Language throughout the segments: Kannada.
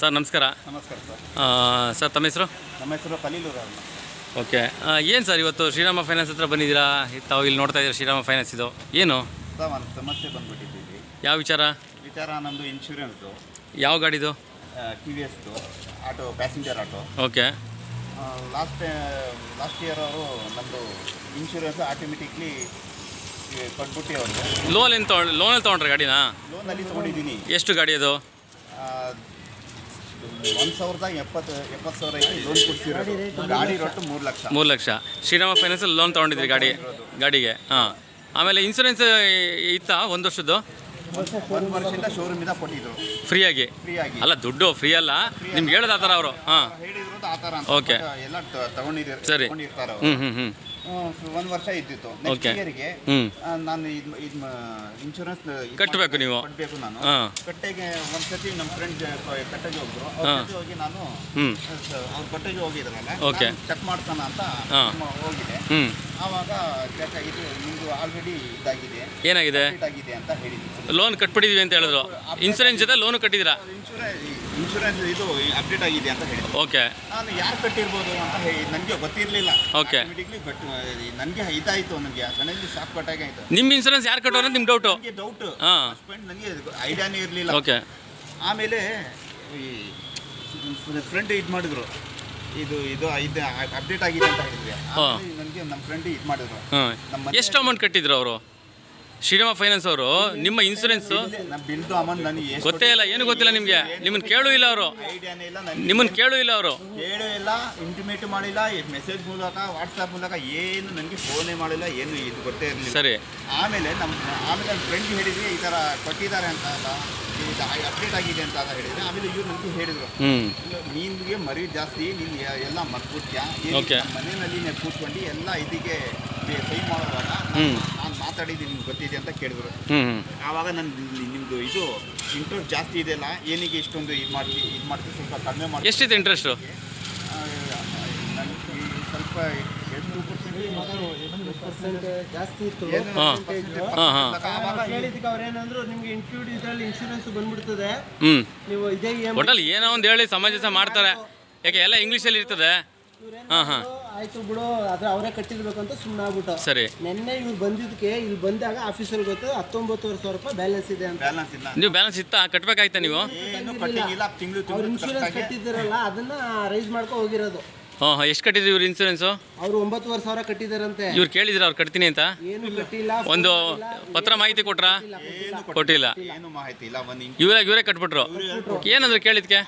ಸರ್ ನಮಸ್ಕಾರ. ನಮಸ್ಕಾರ ಸರ್. ಸರ್ ತಮ್ಮ ಹೆಸರು? ನಮ್ಮ ಹೆಸರು ಕಲೀಲೂರ ಓಕೆ. ಏನು ಸರ್ ಇವತ್ತು ಶ್ರೀರಾಮ ಫೈನಾನ್ಸ್ ಹತ್ರ ಬಂದಿದ್ದೀರಾ? ತಾವು ಇಲ್ಲಿ ನೋಡ್ತಾ ಇದ್ದೀರಾ ಶ್ರೀರಾಮ ಫೈನಾನ್ಸ್ ಇದು? ಏನು? ಸರ್ ಒಂದು ಸಮಸ್ಯೆ ಬಂದ್ಬಿಟ್ಟಿದ್ದೀವಿ. ಯಾವ ವಿಚಾರ? ವಿಚಾರ ನಮ್ಮದು ಇನ್ಶೂರೆನ್ಸು ಯಾವ ಗಾಡಿದು? T V ಎಸ್ದು auto passenger auto. Okay. Last last year ಅವರು ನಮ್ಮದು ಇನ್ಶೂರೆನ್ಸ್ ಆಟೋಮೆಟಿಕ್ಲಿ ಕೊಟ್ಬಿಟ್ಟು ಅವರು. ಲೋನ್ ಏನು ತೊಗೊಂಡು ಲೋನಲ್ಲಿ ತೊಗೊಂಡ್ರೆ ಗಾಡಿನ? ಲೋನಲ್ಲಿ ತೊಗೊಂಡಿದ್ದೀನಿ. ಎಷ್ಟು ಗಾಡಿ ಅದು? ಒಂದು ಸಾವಿರದ ಎಪ್ಪತ್ತು ಎಪ್ಪತ್ತು ಸಾವಿರ ಐತಿ ಲೋನ್ ಕೊಡ್ತಿರೋದು ಗಾಡಿ ರೊಟ್ಟು ಮೂರು ಲಕ್ಷ. ಮೂರು ಲಕ್ಷ. ಶ್ರೀರಾಮ ಫೈನಾನ್ಸಲ್ಲಿ ಲೋನ್ ತಗೊಂಡಿದ್ರಿ ಗಾಡಿ ಗಾಡಿಗೆ. ಹಾಂ. ಆಮೇಲೆ ಇನ್ಸೂರೆನ್ಸ್ ಇತ್ತಾ ಒಂದು ವರ್ಷದ್ದು? ಒಂದು ವರ್ಷದಿಂದ ಶೋರೂಮಿಂದ ಕೊಟ್ಟಿದ್ರು. ಫ್ರೀಯಾಗಿ ಫ್ರೀಯಾಗಿ ಅಲ್ಲ ದುಡ್ಡು ಫ್ರೀ ಅಲ್ಲ. ನಿಮ್ಗೆ ಹೇಳೋದು ಆ ಥರ ಅವರು. ಹಾಂ. ಆ ಥರ ಅಂತ. Okay. ಬಟ್ ಎಲ್ಲ ತಗೊಂಡಿದ್ದಾರೆ ಸರಿ. ತಗೊಂಡಿರ್ತಾರೆ. ಹ್ಞೂ ಹ್ಞೂ ಹ್ಞೂ ಒಂದು ವರ್ಷ ಇದ್ದಿತ್ತು. Next Okay. ಇಯರ್ಗೆ ಹ್ಞೂ ನಾನು ಇದು ಇದು ಇನ್ಶೂರೆನ್ಸ್ ಕಟ್ಬೇಕು ನೀವು. ಕಟ್ಟಬೇಕು ನಾನು. ಹಾಂ. ಕಟ್ಟೆಗೆ ಒಂದ್ಸತಿ ನಮ್ಮ ಫ್ರೆಂಡ್ ಕಟ್ಟೆಗೆ ಹೋಗ್ರು ಹಾ. ಜೊತೆ ಹೋಗಿ ನಾನು ಹ್ಞೂ ಅವ್ರ ಕಟ್ಟೆಗೆ ಹೋಗಿದ್ರಲ್ಲ Okay. ಚೆಕ್ ಮಾಡ್ತಾನ ಅಂತ ಹಾ. ನಮ್ಮ ಹೋಗಿದೆ. ಹ್ಞೂ ಆವಾಗ ಚೆಕ್ ಇದು ನಿಮ್ದು ಆಲ್ರೆಡಿ ಇದಾಗಿದೆ. ಏನಾಗಿದೆ? ಕಂಪ್ಲೀಟ್ ಆಗಿದೆ ಅಂತ ಹೇಳಿದ್ರು. ಲೋನ್ ಕಟ್ಬಿಟ್ಟಿದೀವಿ ಅಂತ ಹೇಳಿದ್ರು. ಇನ್ಸೂರೆನ್ಸ್ ಜೊತೆ ಲೋನ್ ಕಟ್ಟಿದ್ದೀರಾ? ಇನ್ಶೂರೆನ್ಸ್ ಇನ್ಶೂರೆನ್ಸ್ ಇದು ಅಪ್ಡೇಟ್ ಆಗಿದೆ ಅಂತ ಹೇಳಿ. ಓಕೆ ನಾನು ಯಾರು ಕಟ್ಟಿರ್ಬೋದು ಅಂತ ಹೇಳಿ ನನಗೆ ಗೊತ್ತಿರಲಿಲ್ಲ. ಓಕೆ ಬಟ್ ನನಗೆ ಇದಾಯಿತು ನನಗೆ ಸಡನ್ಲಿ ಶಾಪ್ ಕಟ್ಟಾಗ ಆಯಿತು. ನಿಮ್ಮ ಇನ್ಸೂರೆನ್ಸ್ ಯಾರು ಕಟ್ಟೋರು ನಿಮ್ಮ ಡೌಟ್ ನನಗೆ ಡೌಟ್ ಹಾಂ. ನನಗೆ ಐಡಿಯಾನೇ ಇರಲಿಲ್ಲ. ಓಕೆ ಆಮೇಲೆ ಈ ಫ್ರೆಂಡ್ ಇದು ಮಾಡಿದ್ರು. ಇದು ಇದು ಇದು ಅಪ್ಡೇಟ್ ಆಗಿದೆ ಅಂತ ಹೇಳಿದ್ರೆ. ನನಗೆ ನಮ್ಮ ಫ್ರೆಂಡ್ ಇದು ಮಾಡಿದ್ರು. ನಮ್ಮ ಎಷ್ಟು ಅಮೌಂಟ್ ಕಟ್ಟಿದ್ರು ಅವರು? ಶ್ರೀರಾಮ ಫೈನಾನ್ಸ್ ಅವರು ನಿಮ್ಮ ಇನ್ಸೂರೆನ್ಸ್ ಗೊತ್ತೇ ಇಲ್ಲ ಏನು ಗೊತ್ತಿಲ್ಲ ನಿಮಗೆ. ನಿಮ್ಮನ್ನ ಕೇಳು ಇಲ್ಲ ಅವರು. ನಿಮ್ಮನ್ನ ಕೇಳೂ ಇಲ್ಲ ಅವರು. ಕೇಳು ಇಲ್ಲ ಇಂಟಿಮೇಟ್ ಮಾಡಿಲ್ಲ ಮೆಸೇಜ್ ಮೂಲಕ ವಾಟ್ಸ್ಆ್ಯಪ್ ಮೂಲಕ ಏನು ನನಗೆ ಫೋನೇ ಮಾಡಿಲ್ಲ ಏನು ಇದು ಗೊತ್ತೇ ಇರಲಿಲ್ಲ. ಸರಿ. ಆಮೇಲೆ ನಮ್ಮ ಆಮೇಲೆ ನನ್ನ ಫ್ರೆಂಡ್ ಹೇಳಿದ್ವಿ ಈ ಥರ ಕೊಟ್ಟಿದ್ದಾರೆ ಅಂತ ಅಲ್ಲ ಅಪ್ಡೇಟ್ ಆಗಿದೆ ಅಂತ ಅಲ್ಲ ಹೇಳಿದ್ರೆ ಆಮೇಲೆ ಇವ್ರು ನನಗೆ ಹೇಳಿದ್ರು. ನಿಮಗೆ ನಿನ್ಗೆ ಮರಿ ಜಾಸ್ತಿ ನೀನು ಎಲ್ಲ ಮರ್ಬಿಡ್ತೀಯ Okay. ಮನೆಯಲ್ಲಿ ಕೂತ್ಕೊಂಡು ಎಲ್ಲ ಇದಕ್ಕೆ ಸೈ ಮಾಡುವಾಗ. ನಾನು ಮಾತಾಡಿದ್ದೀನಿ ನಿಮ್ಗೆ ಗೊತ್ತಿದೆ ಅಂತ ಕೇಳಿದ್ರು. ಆವಾಗ ನನ್ನ ನಿಮ್ಮದು ಇದು ಇಂಟ್ರೆಸ್ಟ್ ಜಾಸ್ತಿ ಇದೆಯಲ್ಲ ಏನಿಗೆ ಇಷ್ಟೊಂದು ಇದು ಮಾಡ್ತೀವಿ ಇದು ಮಾಡ್ತೀವಿ ಸ್ವಲ್ಪ ಕಡಿಮೆ ಮಾಡಿ ಎಷ್ಟಿದೆ ಇಂಟ್ರೆಸ್ಟು ಸ್ವಲ್ಪ ಎಷ್ಟು ಜಾಸ್ತಿ ಇತ್ತು. ನಿಮ್ಗೆ ಇನ್ಕ್ಲೂಡ್ ಇದ್ರಲ್ಲಿ ಇನ್ಶೂರೆನ್ಸ್ ಬಂದ್ಬಿಡ್ತದೆ. ನೀವು ಇದೇ ಒಟ್ಟಲ್ಲಿ ಏನೋ ಒಂದು ಹೇಳಿ ಸಮಾಜ ಮಾಡ್ತಾರೆ. ಯಾಕೆ ಎಲ್ಲ ಇಂಗ್ಲೀಷಲ್ಲಿ ಇರ್ತದೆ. ಹಾಂ ಹಾಂ. ಆಯ್ತು ಬಿಡು ಆದ್ರೆ ಅವರೇ ಕಟ್ಟಿರ್ಬೇಕು ಅಂತ ಸುಮ್ಮನೆ ಆಗ್ಬಿಟ್ಟು. ಸರಿ. ನಿನ್ನೆ ಇವ್ರು ಬಂದಿದ್ದಕ್ಕೆ ಇಲ್ಲಿ ಬಂದಾಗ ಆಫೀಸರ್ ಗೊತ್ತು ಹತ್ತೊಂಬತ್ತುವರೆ ಸಾವಿರ ರೂಪಾಯಿ ಬ್ಯಾಲೆನ್ಸ್ ಇದೆ ಅಂತ. ಬ್ಯಾಲೆನ್ಸ್ ಇಲ್ಲ. ನೀವು ಬ್ಯಾಲೆನ್ಸ್ ಇತ್ತಾ? ಕಟ್ಬೇಕಾಯ್ತಾ ನೀವು? ಏನು ತಿಂಗಳು ಅವ್ರು ತಿಂಗಳು ಇನ್ಶೂರೆನ್ಸ್ ಕಟ್ಟಿದ್ದಾರಲ್ಲ ಅದನ್ನ ರೈಸ್ ಮಾಡ್ಕೊ ಹೋಗಿರೋದು. ಹಾಂ ಹಾಂ ಎಷ್ಟು ಕಟ್ಟಿದ್ರಿ ಇವ್ರ ಇನ್ಸೂರೆನ್ಸು ಅವ್ರು ಒಂಬತ್ತುವರೆ ಸಾವಿರ ಕಟ್ಟಿದಾರಂತೆ. ಇವ್ರು ಕೇಳಿದ್ರ ಅವ್ರು ಕಟ್ತೀನಿ ಅಂತ? ಏನು ಕಟ್ಟಿಲ್ಲ ಒಂದು ಪತ್ರ ಮಾಹಿತಿ ಕೊಟ್ರಾ? ಏನು ಕೊಟ್ಟಿಲ್ಲ. ಏನು ಮಾಹಿತಿ ಇಲ್ಲ ಒಂದು ಇವರೇ ಕಟ್ಬಿಟ್ರು. ಏನಂದ್ರೆ ಕೇಳಿದ್ಕೆ?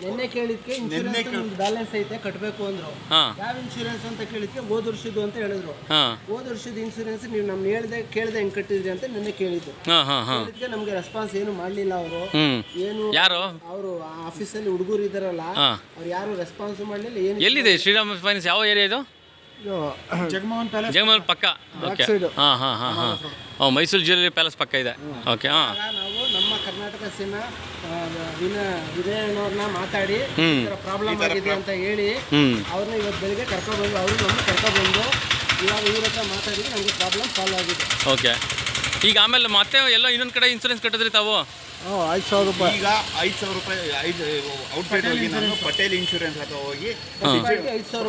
ನಿನ್ನೆ ಕೇಳಿದ್ಕೆ ಇನ್ಶೂರೆನ್ಸ್ ಬ್ಯಾಲೆನ್ಸ್ ಐತೆ ಕಟ್ಟಬೇಕು ಅಂದ್ರು. ಹಾಂ. ಯಾವ ಇನ್ಶೂರೆನ್ಸ್ ಅಂತ ಕೇಳಿದ್ಕೆ ಹೋದ ವರ್ಷದ್ದು ಅಂತ ಹೇಳಿದ್ರು. ಹಾಂ. ಹೋದ ವರ್ಷದ ಇನ್ಶೂರೆನ್ಸ್ ನೀವು ನಮ್ಗೆ ಹೇಳ್ದೆ ಕೇಳ್ದೆ ಹೆಂಗ್ ಕಟ್ಟಿದ್ರಿ ಅಂತ ನಿನ್ನೆ ಕೇಳಿದ್ದು. ಹಾಂ ಹಾಂ ಹಾಂ. ಕೇಳಿದ್ಕೆ ನಮ್ಗೆ ರೆಸ್ಪಾನ್ಸ್ ಏನು ಮಾಡ್ಲಿಲ್ಲ ಅವರು. ಏನು ಯಾರು? ಅವರು ಆಫೀಸಲ್ಲಿ ಹುಡುಗರು ಇದಾರಲ್ಲ ಅವ್ರು ಯಾರು ರೆಸ್ಪಾನ್ಸ್ ಮಾಡ್ಲಿಲ್ಲ ಏನು ಎಲ್ಲಿದೆ? ಶ್ರೀರಾಮ್ ಫೈನಾನ್ಸ್ ಯಾವ ಏರಿಯಾ ಇದು? ಜಗಮೋಹನ್ ಪ್ಯಾಲೇಸ್ ಜಗಮೋಹನ್ ಪಕ್ಕ. ಓಕೆ ಹಾ ಹಾಂ ಹಾಂ ಹಾಂ. ಮೈಸೂರು ಜ್ಯುವೆಲ್ಲರಿ ಪ್ಯಾಲೇಸ್ ಪಕ್ಕ ಇದೆ. ಓಕೆ ಹಾಂ. ಕರ್ನಾಟಕ ಸೇನಾ ವಿನ ವಿನಯನವ್ರನ್ನ ಮಾತಾಡಿ ಹ್ಞೂ ಪ್ರಾಬ್ಲಮ್ ಆಗಿದೆ ಅಂತ ಹೇಳಿ ಅವ್ರನ್ನ ಇವತ್ತು ಬೆಳಿಗ್ಗೆ ಕರ್ಕೊಬಂದು ಅವರು ನಮ್ಮ ಕರ್ಕೊಬಂದು ಇವಾಗ ಇವ್ರ ಹತ್ರ ಮಾತಾಡಿದ್ರೆ ನಮಗೆ ಪ್ರಾಬ್ಲಮ್ ಸಾಲ್ವ್ ಆಗಿದೆ. ಓಕೆ ಈಗ ಆಮೇಲೆ ಮತ್ತೆ ಎಲ್ಲ ಇನ್ನೊಂದು ಕಡೆ ಇನ್ಸೂರೆನ್ಸ್ ಕಟ್ಟಿದ್ರಿ ತಾವು? ಐದು ಸಾವಿರ ರೂಪಾಯಿ. ಈಗ ಐದು ಸಾವಿರ ರೂಪಾಯಿ ಐದು ಔಟ್ಸೈಡ್ ಹೋಗಿ ನಾನು ಪಟೇಲ್ ಇನ್ಶೂರೆನ್ಸ್ ಹತ್ರ ಹೋಗಿ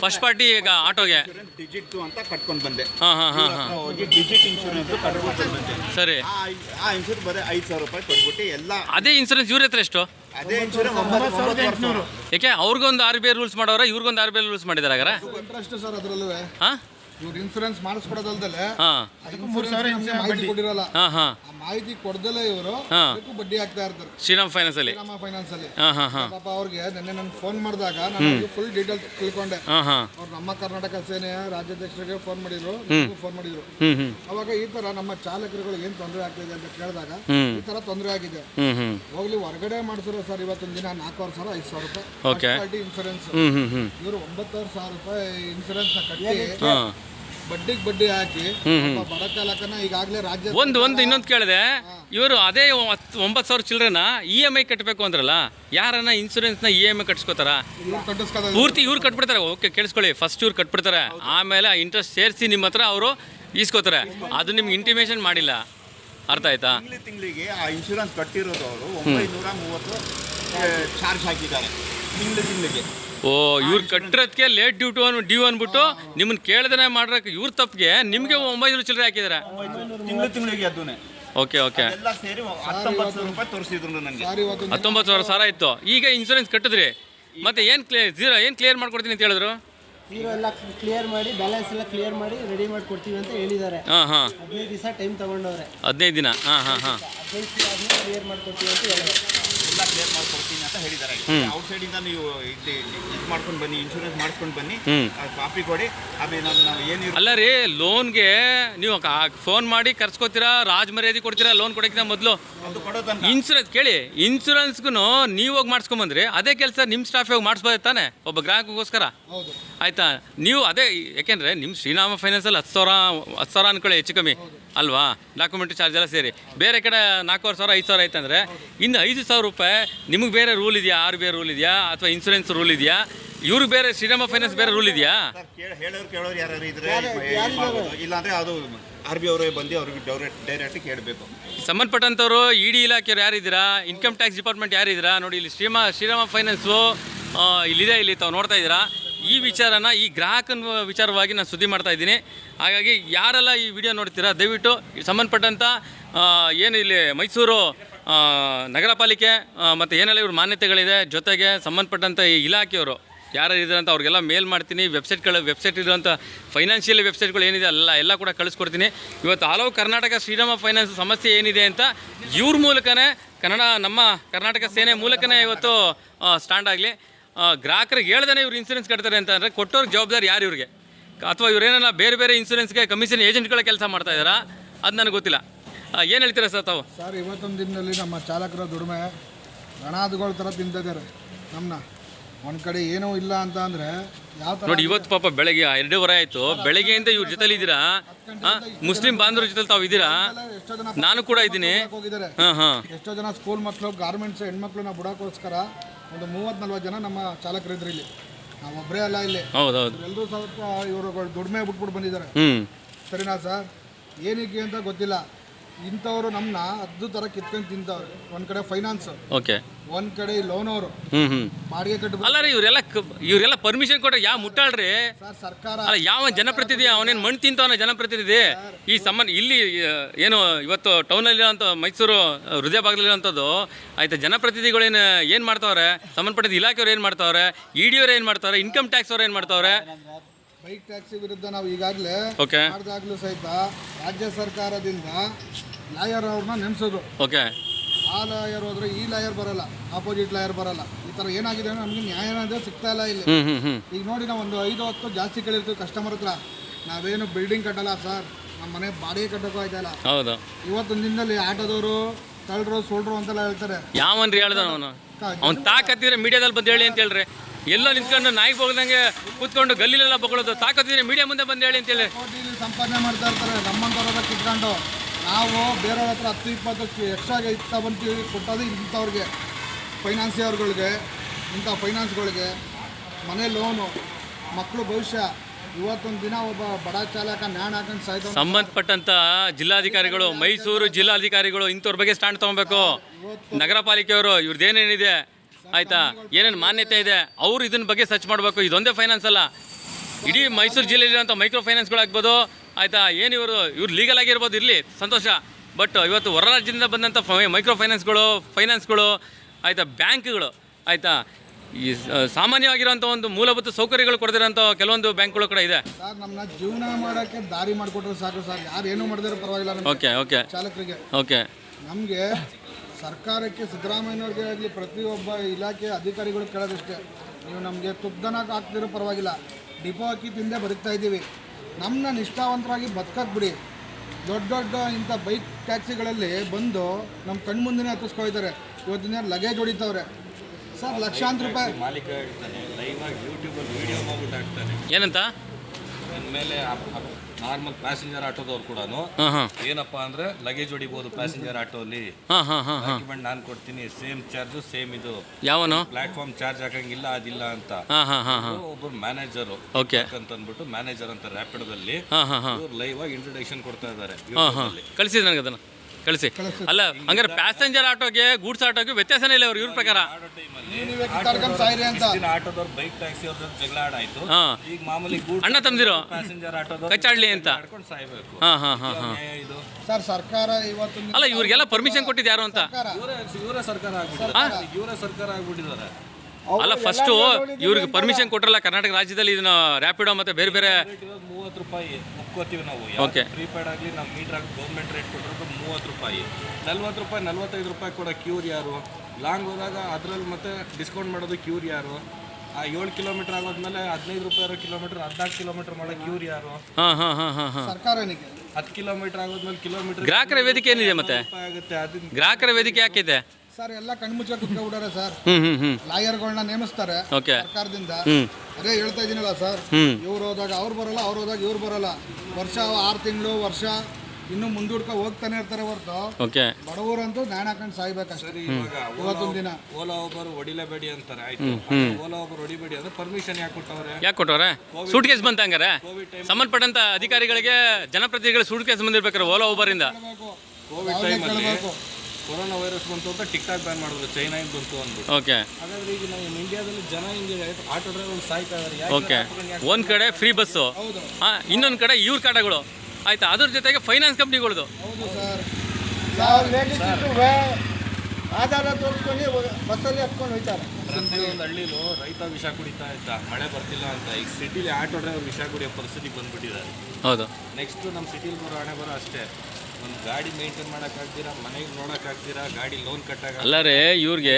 ಫಸ್ಟ್ ಪಾರ್ಟಿ ಈಗ ಆಟೋಗೆ. ಡಿಜಿಟ್ ಅಂತ ಕಟ್ಕೊಂಡು ಬಂದೆ. ಹಾಂ ಹಾಂ ಹಾಂ ಹಾಂ. ಹೋಗಿ ಡಿಜಿಟ್ ಇನ್ಶೂರೆನ್ಸ್ ಕಟ್ಕೊಂಡು ಬಂದೆ. ಸರಿ. ಆ ಆ ಇನ್ಶೂರೆನ್ಸ್ ಬರೀ ಐದು ಸಾವಿರ ರೂಪಾಯಿ ಕೊಟ್ಬಿಟ್ಟು ಎಲ್ಲ ಅದೇ ಇನ್ಶೂರೆನ್ಸ್ ಇವ್ರ ಹತ್ರ ಎಷ್ಟು? ಅದೇ ಇನ್ಶೂರೆನ್ಸ್ ಒಂಬತ್ತು ಒಂಬತ್ತು ವರ್ಷ ಯಾಕೆ ಅವ್ರಿಗೊಂದು ಆರ್ ಬಿ ಐ ರೂಲ್ಸ್ ಮಾಡೋರ ಇವ್ರಿಗೊಂದು ಆರ್ ಬಿ ಐ ರೂಲ್ಸ್ ಮಾಡಿದಾರೆ ಇಂಟ್ರೆಸ್ಟ್ ಸರ್ ಅದರಲ್ಲೂ. ಹಾಂ? ಇವ್ರು ಇನ್ಸೂರೆನ್ಸ್ ಮಾಡಿಸ್ಕೊಡೋದಲ್ದಲೆ ಹಾಂ. ಮಾಹಿತಿ ಕೊಟ್ಟಿರಲ್ಲ. ಹಾಂ ಹಾಂ. ಆ ಮಾಹಿತಿ ಕೊಡ್ದಲೆ ಇವರು. ಅದಕ್ಕೂ ಬಡ್ಡಿ ಹಾಕ್ತಾ ಇರ್ತಾರೆ. ಶ್ರೀರಾಮ್ ಫೈನಾನ್ಸಲ್ಲಿ ಶ್ರೀರಾಮ ಫೈನಾನ್ಸ್ ಅಲ್ಲಿ. ಹಾಂ ಹಾಂ ಹಾಂ. ಪಾಪ ಅವ್ರಿಗೆ ನಿನ್ನೆ ನನ್ಗೆ ಫೋನ್ ಮಾಡಿದಾಗ ನಾನು ಫುಲ್ ಡೀಟೇಲ್ ತಿಳ್ಕೊಂಡೆ. ಹಾಂ ಹಾಂ. ಅವ್ರು ನಮ್ಮ ಕರ್ನಾಟಕ ಸೇನೆಯ ರಾಜ್ಯಾಧ್ಯಕ್ಷರಿಗೆ ಫೋನ್ ಮಾಡಿದ್ರು ಫೋನ್ ಮಾಡಿದ್ರು. ಅವಾಗ ಈ ತರ ನಮ್ಮ ಚಾಲಕರುಗಳು ಏನ್ ತೊಂದರೆ ಆಗ್ತಿದೆ ಅಂತ ಕೇಳಿದಾಗ ಈ ತರ ತೊಂದರೆ ಆಗಿದೆ. ಹೋಗ್ಲಿ ಹೊರಗಡೆ ಮಾಡಿಸಿರೋ ಸರ್ ಇವತ್ತೊಂದು ದಿನ ನಾಲ್ಕೂವರೆ ಸಾವಿರ ಐದು ಸಾವಿರ ರೂಪಾಯಿ. ಇನ್ಸೂರೆನ್ಸ್ ಇವರು ಒಂಬತ್ತಾರು ಸಾವಿರ ರೂಪಾಯಿ ಇನ್ಸೂರೆನ್ಸ್ ಕಟ್ಟಿ ಹಾಂ. ಬಡ್ಡಿಗೆ ಬಡ್ಡಿ ಹಾಕಿ ಒಬ್ಬ ಬಡ ಚಾಲಕನ ಈಗಾಗಲೇ ರಾಜ್ಯ ಒಂದು ಒಂದು ಇನ್ನೊಂದು ಕೇಳಿದೆ. ಇವರು ಅದೇ ಹತ್ತು ಒಂಬತ್ತು ಸಾವಿರ ಚಿಲ್ಲರೆನ ಇ ಎಂ ಐ ಕಟ್ಟಬೇಕು ಅಂದ್ರಲ್ಲ ಯಾರನ್ನ ಇನ್ಸೂರೆನ್ಸ್ನ ಇ ಎಂ ಐ ಕಟ್ಸ್ಕೊತಾರ? ಪೂರ್ತಿ ಇವ್ರು ಕಟ್ಬಿಡ್ತಾರೆ. ಓಕೆ ಕೇಳಿಸ್ಕೊಳ್ಳಿ. ಫಸ್ಟ್ ಇವ್ರು ಕಟ್ಬಿಡ್ತಾರೆ. ಆಮೇಲೆ ಇಂಟ್ರೆಸ್ಟ್ ಸೇರಿಸಿ ನಿಮ್ಮ ಹತ್ರ ಅವರು ಈಸ್ಕೋತಾರೆ. ಅದು ನಿಮ್ಗೆ ಇಂಟಿಮೇಷನ್ ಮಾಡಿಲ್ಲ. ಅರ್ಥ ಆಯ್ತಾ? ತಿಂಗಳು ತಿಂಗಳಿಗೆ ಆ ಇನ್ಶೂರೆನ್ಸ್ ಕಟ್ಟಿರೋದು ಅವರು ಒಂಬೈನೂರ ಮೂವತ್ತು ಚಾರ್ಜ್ ಹಾಕಿದ್ದಾರೆ. ತಿಂಗಳು ತಿಂಗಳಿಗೆ. ಓ ಇವ್ರು ಕಟ್ಟಿರೋದಕ್ಕೆ ಲೇಟ್ ಡ್ಯೂಟು ಅನ್ ಡ್ಯೂ ಅಂದ್ಬಿಟ್ಟು ನಿಮ್ಮನ್ನ ಕೇಳ್ದೇ ಮಾಡೋಕೆ ಇವ್ರ ತಪ್ಪಿಗೆ ನಿಮಗೆ ಒಂಬೈನೂರು ಚಿಲ್ಲರೆ ಹಾಕಿದ್ದಾರೆ ತಿಂಗಳು ತಿಂಗಳಿಗೆ ಅದನ್ನೇ ಓಕೆ ಓಕೆ. ಎಲ್ಲ ಸೇರಿ ಹತ್ತೊಂಬತ್ತು ಸಾವಿರ ರೂಪಾಯಿ ತೋರಿಸಿದ್ರು ನನಗೆ ಹತ್ತೊಂಬತ್ತು ಸಾವಿರ ಸಾವಿರ ಇತ್ತು ಈಗ ಇನ್ಶೂರೆನ್ಸ್ ಕಟ್ಟಿದ್ರಿ. ಮತ್ತೆ ಏನು ಕ್ಲಿಯರ್ ಜೀರೋ ಏನು ಕ್ಲಿಯರ್ ಮಾಡ್ಕೊಡ್ತೀನಿ ಅಂತ ಹೇಳಿದ್ರು? ಜೀರೋ ಎಲ್ಲ ಕ್ಲಿಯರ್ ಮಾಡಿ ಬ್ಯಾಲೆನ್ಸ್ ಎಲ್ಲ ಕ್ಲಿಯರ್ ಮಾಡಿ ರೆಡಿ ಮಾಡಿ ಕೊಡ್ತೀವಿ ಅಂತ ಹೇಳಿದ್ದಾರೆ. ಹಾಂ ಹಾಂ. ಹದಿನೈದು ದಿವಸ ಟೈಮ್ ತಗೊಂಡವ್ರೆ. ಹದಿನೈದು ದಿನ. ಹಾಂ ಹಾಂ ಹಾಂ. ಹದಿನೈದು ಕ್ಲಿಯರ್ ಮಾಡ್ಕೊಡ್ತೀವಿ ಅಂತ ಹೇಳಿದ್ದಾರೆ. ಎಲ್ಲ ಕ್ಲಿಯರ್ ಮಾಡ್ಕೊಡ್ತೀನಿ ಅಂತ ಹೇಳಿದ್ದಾರೆ. ಔಟ್ ಇಂದ ನೀವು ಇದು ಇದು ಮಾಡ್ಕೊಂಡು ಬನ್ನಿ ಇನ್ಶೂರೆನ್ಸ್ ಮಾಡ್ಕೊಂಡು ಬನ್ನಿ. ಕಾಪಿ ಕೊಡಿ. ಅದೇ ನಾವು ನಾವು ಅಲ್ಲ ರೀ ಲೋನ್ಗೆ ನೀವು ಫೋನ್ ಮಾಡಿ ಕರ್ಸ್ಕೊತೀರಾ ರಾಜ್ ಮರ್ಯಾದೆ ಕೊಡ್ತೀರಾ ಲೋನ್ ಕೊಡೋಕ್ಕಿಂತ ಮೊದಲು? ಇನ್ಸೂರೆನ್ಸ್ ಕೇಳಿ ಇನ್ಸೂರೆನ್ಸ್ಗೂ ನೀವು ಹೋಗಿ ಮಾಡಿಸ್ಕೊಂಬಂದ್ರಿ ಅದೇ ಕೆಲಸ ನಿಮ್ಮ ಸ್ಟಾಫ್ ಹೋಗಿ ಮಾಡಿಸ್ಬೋದು ತಾನೆ ಒಬ್ಬ ಗ್ರಾಹಕಗೋಸ್ಕರ? ಆಯ್ತಾ? ನೀವು ಅದೇ ಯಾಕೆಂದ್ರೆ ನಿಮ್ಮ ಶ್ರೀರಾಮ ಫೈನಾನ್ಸಲ್ಲಿ ಹತ್ತು ಸಾವಿರ ಹತ್ತು ಸಾವಿರ ಅನ್ಕೊಳ್ಳಿ ಹೆಚ್ಚು ಕಮ್ಮಿ. ಅಲ್ವಾ? ಡಾಕ್ಯುಮೆಂಟ್ ಚಾರ್ಜ್ ಎಲ್ಲ ಸೇರಿ. ಬೇರೆ ಕಡೆ ನಾಲ್ಕೂವರೆ ಸಾವಿರ ಐದು ಸಾವಿರ ಆಯ್ತಂದ್ರೆ ಇನ್ನು ಐದು ಸಾವಿರ ರೂಪಾಯಿ ನಿಮಗೆ ಬೇರೆ ರೂಲ್ ಇದೆಯಾ? ಆರ್ ಬಿ ಐ ರೂಲ್ ಇದೆಯಾ? ಅಥವಾ ಇನ್ಸೂರೆನ್ಸ್ ರೂಲ್ ಇದೆಯಾ? ಇವ್ರಿಗೆ ಬೇರೆ ಶ್ರೀರಾಮ ಫೈನಾನ್ಸ್ ಬೇರೆ ರೂಲ್ ಇದೆಯಾ? ಸರ್ ಕೇಳ ಹೇಳೋರು ಕೇಳೋರು ಯಾರು ಇದ್ರೆ ಮಾಡ್ಬೋದು. ಇಲ್ಲಾಂದ್ರೆ ಅದು ಆರ್ ಬಿ ಅವರೇ ಬಂದು ಅವ್ರಿಗೆ ಡೈರೆಕ್ಟ್ ಡೈರೆಕ್ಟ್ ಕೇಳಬೇಕು. ಸಂಬಂಧಪಟ್ಟಂಥವ್ರು ಇ ಡಿ ಇಲಾಖೆಯವ್ರು ಯಾರಿದ್ದೀರಾ ಇನ್ಕಮ್ ಟ್ಯಾಕ್ಸ್ ಡಿಪಾರ್ಟ್ಮೆಂಟ್ ಯಾರಿದ್ದೀರಾ ನೋಡಿ ಇಲ್ಲಿ ಶ್ರೀಮ ಶ್ರೀರಾಮ ಫೈನಾನ್ಸು ಆ, ಇಲ್ಲಿದೆ ಇಲ್ಲಿ ತಾವು ನೋಡ್ತಾ ಇದ್ದೀರಾ? ಈ ವಿಚಾರನ ಈ ಗ್ರಾಹಕನ ವಿಚಾರವಾಗಿ ನಾನು ಸುದ್ದಿ ಮಾಡ್ತಾ ಇದ್ದೀನಿ. ಹಾಗಾಗಿ ಯಾರೆಲ್ಲ ಈ ವಿಡಿಯೋ ನೋಡ್ತೀರಾ ದಯವಿಟ್ಟು ಸಂಬಂಧಪಟ್ಟಂಥ ಆ, ಏನು ಇಲ್ಲಿ ಮೈಸೂರು ನಗರ ಪಾಲಿಕೆ ಮತ್ತು ಏನೆಲ್ಲ ಇವ್ರ ಮಾನ್ಯತೆಗಳಿದೆ, ಜೊತೆಗೆ ಸಂಬಂಧಪಟ್ಟಂಥ ಈ ಇಲಾಖೆಯವರು, ಯಾರು ಅಂತ ಅವ್ರಿಗೆಲ್ಲ ಮೇಲ್ ಮಾಡ್ತೀನಿ, ವೆಬ್ಸೈಟ್ಗಳು, ವೆಬ್ಸೈಟ್ ಇರುವಂಥ ಫೈನಾನ್ಷಿಯಲ್ ವೆಬ್ಸೈಟ್ಗಳು ಏನಿದೆ, ಅಲ್ಲ, ಎಲ್ಲ ಕೂಡ ಕಳಿಸ್ಕೊಡ್ತೀನಿ. ಇವತ್ತು all over Karnataka Shriram finance ಸಮಸ್ಯೆ ಏನಿದೆ ಅಂತ ಇವ್ರ ಮೂಲಕನೇ, ಕನ್ನಡ, ನಮ್ಮ ಕರ್ನಾಟಕ ಸೇನೆ ಮೂಲಕನೇ ಇವತ್ತು ಸ್ಟ್ಯಾಂಡ್ ಆಗಲಿ. ಗ್ರಾಹಕರಿಗೆ ಹೇಳ್ದೇ ಇವ್ರು ಇನ್ಸೂರೆನ್ಸ್ ಕಟ್ತಾರೆ ಅಂತ ಅಂದರೆ ಕೊಟ್ಟವ್ರಿಗೆ ಜವಾಬ್ದಾರಿ ಯಾರು ಇವ್ರಿಗೆ? ಅಥವಾ ಇವ್ರೇನ ಬೇರೆ ಬೇರೆ ಇನ್ಸೂರೆನ್ಸ್ಗೆ ಕಮಿಷನ್ ಏಜೆಂಟ್ಗಳ ಕೆಲಸ ಮಾಡ್ತಾ ಇದ್ದಾರಾ? ಅದು ನನಗೆ ಗೊತ್ತಿಲ್ಲ. ಏನು ಹೇಳ್ತೀರಾ ಸರ್ ತಾವು? ಸರ್ ಇವತ್ತೊಂದು ದಿನದಲ್ಲಿ ನಮ್ಮ ಚಾಲಕರ ದುಡಿಮೆ ಗಣಾದುಗಳ ಥರ ತಿಂತಿದ್ದಾರೆ ನಮ್ಮನ್ನ ಒಂದ್ ಕಡೆ ಏನೂ ಇಲ್ಲ ಅಂತ ಅಂದ್ರೆ ಯಾವ ಥರ ನೋಡಿ ಇವತ್ತು ಪಾಪ ಬೆಳಗ್ಗೆ ಎರಡೂವರೆ ಆಯಿತು. ಬೆಳಗ್ಗೆಯಿಂದ ಇವ್ರ ಜೊತೆಲಿ ಇದ್ದೀರಾ? ಮುಸ್ಲಿಂ ಬಾಂಧವ್ರ ಜೊತೆಲಿ ತಾವು ಇದ್ದೀರಾ? ಎಷ್ಟೋ ಜನ ನಾನು ಕೂಡ ಇದ್ದೀನಿ. ಹೋಗಿದ್ದಾರೆ. ಹಾಂ ಹಾಂ. ಎಷ್ಟೋ ಜನ ಸ್ಕೂಲ್ ಮಕ್ಕಳು ಗಾರ್ಮೆಂಟ್ಸ್ ಹೆಣ್ಮಕ್ಳನ್ನ ಬಿಡೋಕ್ಕೋಸ್ಕರ ಒಂದು ಮೂವತ್ತು ನಲ್ವತ್ತು ಜನ ನಮ್ಮ ಚಾಲಕರಿದ್ರು ಇಲ್ಲಿ. ನಾವು ಒಬ್ಬರೇ ಅಲ್ಲ ಇಲ್ಲಿ. ಹೌದು ಎಲ್ಲರೂ ಸ್ವಲ್ಪ ಇವರು ದುಡಿಮೆ ಬಿಟ್ಬಿಟ್ಟು ಬಂದಿದ್ದಾರೆ. ಹ್ಞೂ ಸರಿನಾ ಸರ್? ಏನಕ್ಕೆ ಅಂತ ಗೊತ್ತಿಲ್ಲ. ಇಂಥವ್ರು ನಮ್ಮನ್ನ ಹದ್ದು ತರ ಕಿತ್ಕೊಂಡು ತಿಂತವ್ರು. ಒಂದ್ ಕಡೆ ಫೈನಾನ್ಸ್ ಓಕೆ ಒಂದು ಕಡೆ ಲೋನ್ ಅವರು. ಹ್ಞೂ ಹ್ಞೂ ಬಾಡಿಗೆ ಕಟ್ಟಬೇಕು ಅಲ್ಲ ರೀ ಇವರೆಲ್ಲ ಇವರೆಲ್ಲ ಪರ್ಮಿಷನ್ ಕೊಟ್ರೆ ಯಾವ ಮುಟ್ಟಾಳ್ರಿ ಸರ್ ಸರ್ಕಾರ ಅಲ್ಲ ಯಾವ ಜನಪ್ರತಿನಿಧಿ ಅವನೇನು ಮಣ್ಣು ತಿಂತವನ ಜನಪ್ರತಿನಿಧಿ? ಈ ಸಂಬಂಧ ಇಲ್ಲಿ ಏನು ಇವತ್ತು ಟೌನಲ್ಲಿರೋಂಥ ಮೈಸೂರು ಹೃದಯ ಭಾಗದಲ್ಲಿರೋಂಥದ್ದು ಆಯ್ತಾ ಜನಪ್ರತಿನಿಧಿಗಳೇನು ಏನು ಮಾಡ್ತಾವ್ರೆ? ಸಂಬಂಧಪಟ್ಟಿದ್ದ ಇಲಾಖೆಯವ್ರು ಏನು ಮಾಡ್ತಾವ್ರೆ? ಇ ಏನ್ ಅವ್ರು ಏನು ಮಾಡ್ತಾವ್ರೆ? ಇನ್ಕಮ್ ಟ್ಯಾಕ್ಸ್ ಅವ್ರು ಏನು ಮಾಡ್ತಾವ್ರೆ? ಬೈಕ್ ಟ್ಯಾಕ್ಸಿ ವಿರುದ್ಧ ನಾವು ಈಗಾಗಲೇ ಓಕೆ ಮಾಡಿದಾಗಲೂ ಸಹಿತ ರಾಜ್ಯ ಸರ್ಕಾರದಿಂದ ಲಾಯರ್ ಅವ್ರನ್ನ ನೆನೆಸೋದು ಓಕೆ ಆ ಲಾಯರ್ ಹೋದ್ರೆ ಈ ಲಾಯರ್ ಬರಲ್ಲ ಆಪೋಸಿಟ್ ಲಾಯರ್ ಬರಲ್ಲ. ಈ ತರ ಏನಾಗಿದೆ ಅಂದ್ರೆ ನಮ್ಗೆ ನ್ಯಾಯ ಅನ್ನೋದೇ ಸಿಗ್ತಾ ಇಲ್ಲ ಇಲ್ಲಿ. ಈಗ ನೋಡಿ ನಾವು ಒಂದು ಐದು ಹತ್ತು ಜಾಸ್ತಿ ಕೇಳಿರ್ತೀವಿ ಕಸ್ಟಮರ್ ಹತ್ರ. ನಾವೇನು ಬಿಲ್ಡಿಂಗ್ ಕಟ್ಟಲ್ಲ ಸರ್ ನಮ್ಮ ಮನೆ ಬಾಡಿಗೆ ಕಟ್ಟೋಕ್ಕೂ ಆಯ್ತಲ್ಲ ಹೌದು. ಇವತ್ತೊಂದು ದಿನದಲ್ಲಿ ಆಟೋದವರು ತಳ್ರು ಸೋಲ್ರು ಅಂತೆಲ್ಲ ಹೇಳ್ತಾರೆ. ಯಾವನ್ರಿ ಹೇಳ್ದ ಅವನು? ಅವ್ನು ತಾಕತ್ತಿದ್ರೆ ಮೀಡಿಯಾದಲ್ಲಿ ಬಂದು ಹೇಳಿ ಅಂತ ಹೇಳ್ರಿ. ಎಲ್ಲೋ ನಿಂತ್ಕೊಂಡು ನಾಯಿ ಹೋಗ್ದಂಗೆ ಕೂತ್ಕೊಂಡು ಗಲ್ಲಿಲೆಲ್ಲ ಬಗಳೋದು ತಾಕತ್ತಿದ್ರೆ ಮೀಡಿಯಾ ಮುಂದೆ ಬಂದು ಹೇಳಿ ಅಂತೇಳಿ ಕೋಟಿಲಿ ಸಂಪಾದನೆ ಮಾಡ್ತಾ ಇರ್ತಾರೆ ನಮ್ಮಂತವ್ರೆಲ್ಲ ಕಿತ್ಕೊಂಡು. ನಾವು ಬೇರೆಯವ್ರ ಹತ್ರ ಹತ್ತು ಇಪ್ಪತ್ತು ಎಕ್ಸ್ಟ್ರಾಗೆ ಇತ್ತ ಬಂತೀವಿ ಕೊಟ್ಟೋದು ಇಂಥವ್ರಿಗೆ. ಫೈನಾನ್ಸಿಯರ್ಗಳಿಗೆ ಇಂಥ ಫೈನಾನ್ಸ್ಗಳಿಗೆ ಮನೆ ಲೋನು ಮಕ್ಕಳು ಭವಿಷ್ಯ. ಇವತ್ತೊಂದು ದಿನ ಒಬ್ಬ ಬಡ ಚಾಲಕ ನ್ಯಾಣ ಹಾಕೊಂಡು ಸಾಯ್ತ ಸಂಬಂಧಪಟ್ಟಂತ ಜಿಲ್ಲಾಧಿಕಾರಿಗಳು ಮೈಸೂರು ಜಿಲ್ಲಾಧಿಕಾರಿಗಳು ಇಂಥವ್ರ ಬಗ್ಗೆ ಸ್ಟ್ಯಾಂಡ್ ತಗೊಬೇಕು. ನಗರ ಪಾಲಿಕೆಯವರು ಇವ್ರದ್ದೇನೇನಿದೆ? ಆಯ್ತಾ? ಏನೇನು ಮಾನ್ಯತೆ ಇದೆ? ಅವ್ರು ಇದನ್ನ ಬಗ್ಗೆ ಸರ್ಚ್ ಮಾಡಬೇಕು. ಇದೊಂದೇ ಫೈನಾನ್ಸ್ ಅಲ್ಲ. ಇಡೀ ಮೈಸೂರು ಜಿಲ್ಲೆಯಲ್ಲಿರುವಂಥ ಮೈಕ್ರೋ ಫೈನಾನ್ಸ್ಗಳಾಗ್ಬೋದು ಆಯಿತಾ? ಏನು ಇವರು? ಇವ್ರು ಲೀಗಲ್ ಆಗಿರ್ಬೋದು ಇರಲಿ. ಸಂತೋಷ. ಬಟ್ ಇವತ್ತು ಹೊರ ರಾಜ್ಯದಿಂದ ಬಂದಂಥ ಮೈಕ್ರೋ ಫೈನಾನ್ಸ್ಗಳು ಫೈನಾನ್ಸ್ಗಳು ಆಯ್ತಾ? ಬ್ಯಾಂಕ್ಗಳು ಆಯಿತಾ? ಈ ಸಾಮಾನ್ಯವಾಗಿರುವಂಥ ಒಂದು ಮೂಲಭೂತ ಸೌಕರ್ಯಗಳು ಕೊಡದಿರೋಂಥ ಕೆಲವೊಂದು ಬ್ಯಾಂಕ್ಗಳು ಕೂಡ ಇದೆ. ಸರ್ ನಮ್ಮನ್ನ ಜೀವನ ಮಾಡೋಕ್ಕೆ ದಾರಿ ಮಾಡಿಕೊಟ್ರೆ ಸಾಕು ಸರ್. ಯಾರು ಏನು ಮಾಡಿದ್ರೆ ಪರವಾಗಿಲ್ಲ ಓಕೆ ಓಕೆ ಚಾಲಕರಿಗೆ. ಓಕೆ ನಮಗೆ ಸರ್ಕಾರಕ್ಕೆ ಸಿದ್ದರಾಮಯ್ಯನವ್ರಿಗೆ ಆಗಲಿ ಪ್ರತಿಯೊಬ್ಬ ಇಲಾಖೆ ಅಧಿಕಾರಿಗಳು ಕೇಳೋದಷ್ಟೇ. ನೀವು ನಮಗೆ ತುಪ್ದನ ಹಾಕ್ತಿರೋ ಪರವಾಗಿಲ್ಲ. ಡಿಪೋ ಹಾಕಿ ತಿಂದೇ ಬದುಕ್ತಾ ಇದ್ದೀವಿ. ನಮ್ಮನ್ನ ನಿಷ್ಠಾವಂತರಾಗಿ ಬದುಕಕ್ಕೆ ಬಿಡಿ. ದೊಡ್ಡ ದೊಡ್ಡ ಇಂಥ ಬೈಕ್ ಟ್ಯಾಕ್ಸಿಗಳಲ್ಲಿ ಬಂದು ನಮ್ಮ ಕಣ್ಮುಂದಿನೇ ಹತ್ತಿಸ್ಕೊಳ್ತಾರೆ. ಇವತ್ತಿನ ಲಗೇಜ್ ಹೊಡಿತಾವ್ರೆ. ಸರ್ ಲಕ್ಷಾಂತರ ರೂಪಾಯಿ ಮಾಲೀಕ ಹೇಳ್ತಾನೆ ಲೈವ್ ಆಗಿ ಯೂಟ್ಯೂಬಲ್ಲಿ ವಿಡಿಯೋ ಮಾಡ್ಬಿಟ್ಟು ಹಾಕ್ತಾನೆ. ಏನಂತ? ಅಂದಮೇಲೆ ನಾರ್ಮಲ್ ಪ್ಯಾಸೆಂಜರ್ ಆಟೋದವ್ರು ಕೂಡ ಏನಪ್ಪಾ ಅಂದ್ರೆ ಲಗೇಜ್ ಹೊಡಿಬಹುದು ಪ್ಯಾಸೆಂಜರ್ ಆಟೋ ಅಲ್ಲಿ ಡಾಕ್ಯುಮೆಂಟ್ ನಾನು ಕೊಡ್ತೀನಿ ಸೇಮ್ ಚಾರ್ಜ್ ಸೇಮ್ ಇದು. ಯಾವನು? ಪ್ಲಾಟ್ಫಾರ್ಮ್ ಚಾರ್ಜ್ ಹಾಕಂಗಿಲ್ಲ ಅದಿಲ್ಲ ಅಂತ. ಒಬ್ಬರು ಮ್ಯಾನೇಜರ್ ಓಕೆ ಅಂತ ಅಂದ್ಬಿಟ್ಟು ಮ್ಯಾನೇಜರ್ ಅಂತ ರ್ಯಾಪಿಡೋದಲ್ಲಿ ಲೈವ್ ಆಗಿ ಇಂಟ್ರೊಡಕ್ಷನ್ ಕೊಡ್ತಾ ಇದ್ದಾರೆ ಕಳಿಸಿದ್ರೆ ಕಳಿಸಿದೆ ನನಗೆ ಅದನ್ನು. ಕಳಿಸಿ. ಅಲ್ಲ ಹಂಗಾರೆ ಪ್ಯಾಸೆಂಜರ್ ಆಟೋಗೆ ಗೂಡ್ಸ್ ಆಟೋಗೆ ವ್ಯತ್ಯಾಸನೇ ಇಲ್ಲ ಅವ್ರು ಇವ್ರ ಪ್ರಕಾರ. ಆಟೋ ಟೈಮಲ್ಲಿ ನೀವು ನೀವೇ ಕಿತ್ತಾಡ್ಕೊಂಡು ಸಾಯಿರಿ ಅಂತ. ದಿನ ಆಟೋದವ್ರು ಬೈಕ್ ಟ್ಯಾಕ್ಸಿ ಅವ್ರ ಜೊತೆ ಜಗಳ ಆಡಾಯ್ತು. ಹಾ. ಈಗ ಮಾಮೂಲಿ ಗೂಡ್ ಅಣ್ಣ ತಂದಿರೋ? ಪ್ಯಾಸೆಂಜರ್ ಆಟೋದವ್ರು ಕಚ್ಚಾಡ್ಲಿ ಅಂತ. ಆಡ್ಕೊಂಡು ಸಾಯ್ಬೇಕು. ಹಾ ಹಾ ಹಾ ಹಾ. ನ್ಯಾಯ ಇದು. ಸರ್ ಸರ್ಕಾರ ಇವತ್ತು ಅಲ್ಲ ಇವ್ರಿಗೆಲ್ಲ ಪರ್ಮಿಷನ್ ಕೊಟ್ಟಿದ್ದು ಯಾರು ಅಂತ? ಇವರೇ ಇವರೇ ಸರ್ಕಾರ ಆಗ್ಬಿಟ್ಟಿದ್ದಾರೆ. ಇವರೇ ಸರ್ಕಾರ ಆಗ್ಬಿಟ್ಟಿದ್ದಾರೆ. ಅಲ್ಲ ಫಸ್ಟು ಇವ್ರಿಗೆ ಪರ್ಮಿಷನ್ ಕೊಟ್ಟರಲ್ಲ ಕರ್ನಾಟಕ ರಾಜ್ಯದಲ್ಲಿ ಇದನ್ನ ರ್ಯಾಪಿಡೋ ಮತ್ತೆ ಬೇರೆ ಬೇರೆ ಮೂವತ್ತು ರೂಪಾಯಿ ಒಪ್ಕೋತೀವಿ ನಾವು. Okay. ಪ್ರೀಪೇಡ್ ಆಗಲಿ ನಾವು ಮೀಟರ್ ಆಗಲಿ ಗೌರ್ಮೆಂಟ್ ರೇಟ್ ಕೊಟ್ಟಿರೋದು ಮೂವತ್ತು ರೂಪಾಯಿ. ನಲ್ವತ್ತು ರೂಪಾಯಿ ನಲ್ವತ್ತೈದು ರೂಪಾಯಿ ಕೊಡೋ ಕ್ಯೂರ್ ಯಾರು? ಲಾಂಗ್ ಹೋದಾಗ ಅದರಲ್ಲಿ ಮತ್ತೆ ಡಿಸ್ಕೌಂಟ್ ಮಾಡೋದು ಕ್ಯೂರ್ ಯಾರು? ಆ ಏಳು ಕಿಲೋಮೀಟರ್ ಆಗೋದ್ಮೇಲೆ ಹದಿನೈದು ರೂಪಾಯಿ ಇರೋ ಕಿಲೋಮೀಟರ್ ಹದಿನಾಲ್ಕು ಕಿಲೋಮೀಟರ್ ಮಾಡೋ ಕ್ಯೂರ್ ಯಾರು? ಹಾ ಹಾ ಹಾ ಹಾ ಹಾ. ಸರ್ಕಾರನಿಗೆ. ಹತ್ತು ಕಿಲೋಮೀಟರ್ ಆಗೋದ್ಮೇಲೆ ಕಿಲೋಮೀಟರ್ ಗ್ರಾಹಕರ ವೇದಿಕೆ ಏನಿದೆ ಮತ್ತೆ? ಆಗುತ್ತೆ ಅದನ್ನ ಗ್ರಾಹಕರ ವೇದಿಕೆ ಯಾಕಿದೆ? ಸರ್ ಎಲ್ಲ ಕಣ್ಮುಚ್ಚ ಕುತ್ಕೊಂಡ್ಬಿಟ್ಟಾರೆ ಸರ್. ಹ್ಮ್ ಹ್ಮ್ ಹ್ಮ್. ಲಾಯರ್ಗಳನ್ನ ನೇಮಿಸ್ತಾರೆ ಓಕೆ. ಸರ್ಕಾರದಿಂದ. ಹ್ಮ್. ಅದೇ ಹೇಳ್ತಾ ಇದೀನಲ್ಲ ಸರ್ ಹ್ಮ್. ಇವ್ರು ಹೋದಾಗ ಅವ್ರು ಬರಲ್ಲ ಅವ್ರು ಹೋದಾಗ ಇವ್ರು ಬರಲ್ಲ. ವರ್ಷ ಆರು ತಿಂಗಳು ವರ್ಷ ಇನ್ನು ಮುಂದೂಡ್ಕೊ ಹೋಗ್ತಾನೆ ಇರ್ತಾರೆ ಹೊರತು. ಓಕೆ. ಬಡವರಂತೂ ನ್ಯಾಣ ಹಾಕೊಂಡು ಸಾಯ್ಬೇಕಷ್ಟೇ. ಇವತ್ತೊಂದು ದಿನ. ಓಲಾ ಒಬ್ಬರು ಹೊಡಿಲೇಬೇಡಿ ಅಂತಾರೆ ಆಯ್ತು. ಓಲಾ ಒಬ್ಬರು ಹೊಡಿಬೇಡಿ ಅಂದ್ರೆ ಪರ್ಮಿಷನ್ ಯಾಕೆ ಕೊಟ್ಟವ್ರೆ? ಯಾಕೆ ಕೊಟ್ಟವ್ರೆ? ಸೂಟ್ ಕೇಸ್ ಬಂತ ಹಂಗಾರೆ? ಕೋವಿಡ್ ಟೈಮ್ ಸಂಬಂಧಪಟ್ಟಂತ ಅಧಿಕಾರಿಗಳಿಗೆ ಜನಪ್ರತಿನಿಧಿಗಳು ಸೂಟ್ ಕೇಸ್ ಬಂದಿರ್ಬೇಕಾರೆ ಓಲಾ ಒಬ್ಬರಿಂದ? ಕೋವಿಡ್ ಟೈಮಲ್ಲಿ ಕೊರೋನಾ ವೈರಸ್ ಬಂತು ಅಂತ ಟಿಕ್ ಟಾಕ್ ಬ್ಯಾನ್ ಮಾಡಿದ್ರು ಚೈನಾಯಿಂದ ಬಂತು ಅಂದ್ಬಿಟ್ಟು. ಓಕೆ. ಹಾಗಾದ್ರೆ ಈಗ ನಮ್ಮ ಇಂಡಿಯಾದಲ್ಲಿ ಜನ ಹಿಂಗೆ ಆಟೋ ಡ್ರೈವರ್ ಸಾಯ್ತಾ ಇದಾರೆ ಯಾಕೆ ಓಕೆ. ಒಂದ್ ಕಡೆ ಫ್ರೀ ಬಸ್ಸು ಹಾಂ ಇನ್ನೊಂದ್ ಕಡೆ ಇವ್ರ ಕಾಟಗಳು. ಆಯ್ತಾ? ಅದ್ರ ಜೊತೆಗೆ ಫೈನಾನ್ಸ್ ಕಂಪ್ನಿಗಳದು ಹೌದು ಸರ್ ಆಧಾರ ತೋರಿಸ್ಕೊಂಡು ಬಸ್ಸಲ್ಲಿ ಹತ್ಕೊಂಡು ಹೋಯ್ತಾರೆ. ಒಂದು ಹಳ್ಳಿಲೂ ರೈತ ವಿಷ ಕುಡಿತಾ ಇದ್ದ. ಮಳೆ ಬರ್ತಿಲ್ಲ ಅಂತ ಈಗ ಸಿಟಿಲಿ ಆಟೋ ಡ್ರೈವರ್ ವಿಷ ಕುಡಿಯೋ ಪರಿಸ್ಥಿತಿ ಬಂದ್ಬಿಟ್ಟಿದ್ದಾರೆ ಹೌದು. ನೆಕ್ಸ್ಟ್ ನಮ್ಮ ಸಿಟಿಲಿ ಬರೋ ಹಣೆ ಬರೋ ಅಷ್ಟೇ. ಒಂದು ಗಾಡಿ ಮೇಂಟೈನ್ ಮಾಡೋಕ್ಕಾಗ್ತೀರಾ ಮನೆಗೆ ನೋಡೋಕ್ಕಾಗ್ತೀರಾ ಗಾಡಿ ಲೋನ್ ಕಟ್ಟಾಗ ಅಲ್ಲರೇ ಇವ್ರಿಗೆ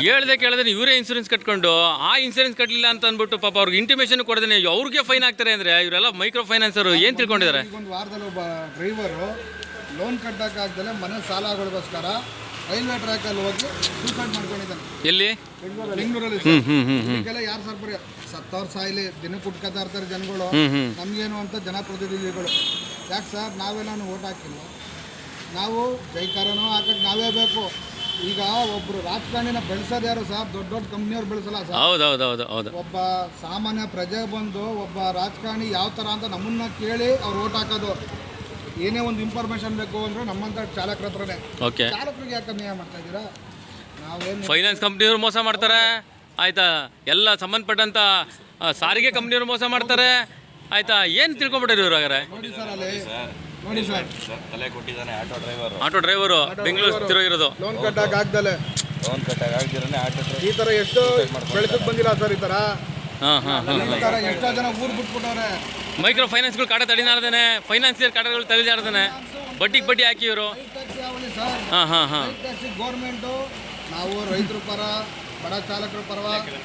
ಹೇಳ್ದೆ ಕೇಳಿದ್ರೆ ಇವರೇ ಇನ್ಸೂರೆನ್ಸ್ ಕಟ್ಕೊಂಡು ಆ ಇನ್ಸೂರೆನ್ಸ್ ಕಟ್ಟಲಿಲ್ಲ ಅಂತ ಅಂದ್ಬಿಟ್ಟು ಪಾಪ ಅವ್ರಿಗೆ ಇಂಟಿಮೇಷನ್ ಕೊಡ್ದೇನೆ ಅವ್ರಿಗೆ ಫೈನ್ ಆಗ್ತಾರೆ ಅಂದ್ರೆ ಇವರೆಲ್ಲ ಮೈಕ್ರೋ ಫೈನಾನ್ಸರು ಏನು ತಿಳ್ಕೊಂಡಿದ್ದಾರೆ? ಒಂದು ವಾರದಲ್ಲಿ ಒಬ್ಬ ಡ್ರೈವರು ಲೋನ್ ಕಟ್ಟೋಕ್ಕಾಗ್ದಲೆ ಮನೆ ಸಾಲಗಳಿಗೋಸ್ಕರ ರೈಲ್ವೆ ಟ್ರ್ಯಾಕಲ್ಲಿ ಹೋಗಿ ಸೂಸೈಡ್ ಮಾಡ್ಕೊಂಡಿದ್ದಾನೆ. ಎಲ್ಲಿ? ಬೆಂಗಳೂರಲ್ಲಿ. ಇದಕ್ಕೆಲ್ಲ ಯಾರು ಸರ್ ಬರೀ ಸತ್ತವ್ರ ಸಾಯಿಲಿ ದಿನಕ್ಕೆ ಕುಟ್ಕೋತಾ ಇರ್ತಾರೆ ಜನಗಳು. ನಮ್ಗೇನು ಅಂತ ಜನಪ್ರತಿನಿಧಿಗಳು. ಯಾಕೆ ಸರ್? ನಾವೇ ನಾನು ಓಟ್ ಹಾಕಿಲ್ಲ. ನಾವು ಜೈಕಾರನೂ ಹಾಕಕ್ಕೆ ನಾವೇ ಬೇಕು. ಈಗ ಒಬ್ರು ರಾಜಕಾರಣಿನ ಬೆಳೆಸೋದು ಯಾರು ಸರ್? ದೊಡ್ಡ ದೊಡ್ಡ ಕಂಪ್ನಿಯವ್ರು ಬೆಳೆಸಲ್ಲ ಸರ್. ಹೌದು ಹೌದು. ಒಬ್ಬ ಸಾಮಾನ್ಯ ಪ್ರಜೆ ಬಂದು ಒಬ್ಬ ರಾಜಕಾರಣಿ ಯಾವ ಥರ ಅಂತ ನಮ್ಮನ್ನ ಕೇಳಿ ಅವ್ರು ಓಟ್ ಹಾಕೋದು. ಏನೇ ಒಂದು ಇನ್ಫಾರ್ಮೇಶನ್ ಬೇಕು ಅಂದ್ರೆ ನಮ್ಮಂತ ಚಾಲಕರ ಹತ್ರನೇ. ಓಕೆ ಚಾಲಕರಿಗೆ ಯಾಕೆ ಅನ್ಯಾಯ ಮಾಡ್ತಾ ಇದ್ದೀರಾ? ನಾವೇನು ಫೈನಾನ್ಸ್ ಕಂಪ್ನಿಯವರು ಮೋಸ ಮಾಡ್ತಾರೆ. ಆಯ್ತಾ? ಎಲ್ಲ ಸಂಬಂಧಪಟ್ಟಂತ ಆ, ಸಾರಿಗೆ ಕಂಪ್ನಿಯವರು ಮೋಸ ಮಾಡ್ತಾರೆ. ಆಯ್ತಾ? ಏನು ತಿಳ್ಕೊಂಬಿಟ್ಟಾರೆ ಇವ್ರು ಹಾಗಾದ್ರೆ? ನೋಡಿ ಸರ್ ಅಲ್ಲಿ. ನೋಡಿ ಸರ್. ಸರ್ ತಲೆ ಕೊಟ್ಟಿದ್ದಾನೆ auto driver auto driver Bengaluru ಇರೋದು ಲೋನ್ ಕಟ್ಟಕ್ಕೆ ಆಗ್ದಲೆ. ಲೋನ್ ಕಟ್ಟಾಗ ಆಗ್ದಿರನೇ ಆಟೋ ಡ್ರೈವರ್ ಈ ತರ ಎಷ್ಟು ಬೆಳೆಸಕ್ಕೆ ಬಂದಿಲ್ಲ ಸರ್ ಈ ತರ. ಹಾಂ ಹಾಂ ಹಾಂ ಈ ಥರ ಎಷ್ಟೋ ಜನ ಊರ್ ಬಿಟ್ಬಿಟ್ಟವ್ರೆ. ಮೈಕ್ರೋ ಫೈನಾನ್ಸ್ಗಳು ಕಾಟ ತಡಿನಾರ್ದೇನೆ ಫೈನಾನ್ಸಿಯರ್ ಕಾಟಗಳು ತಡಿದಾರ್ದೇನೆ ಬಡ್ಡಿಗೆ ಬಡ್ಡಿ ಹಾಕಿ ಇವರು ಹಾಂ ಹಾಂ ಹಾಂ. ಗೌರ್ಮೆಂಟು, ನಾವು ರೈತರು ಪರ, ಬಡ ಚಾಲಕರ ಪರವ ಸರ್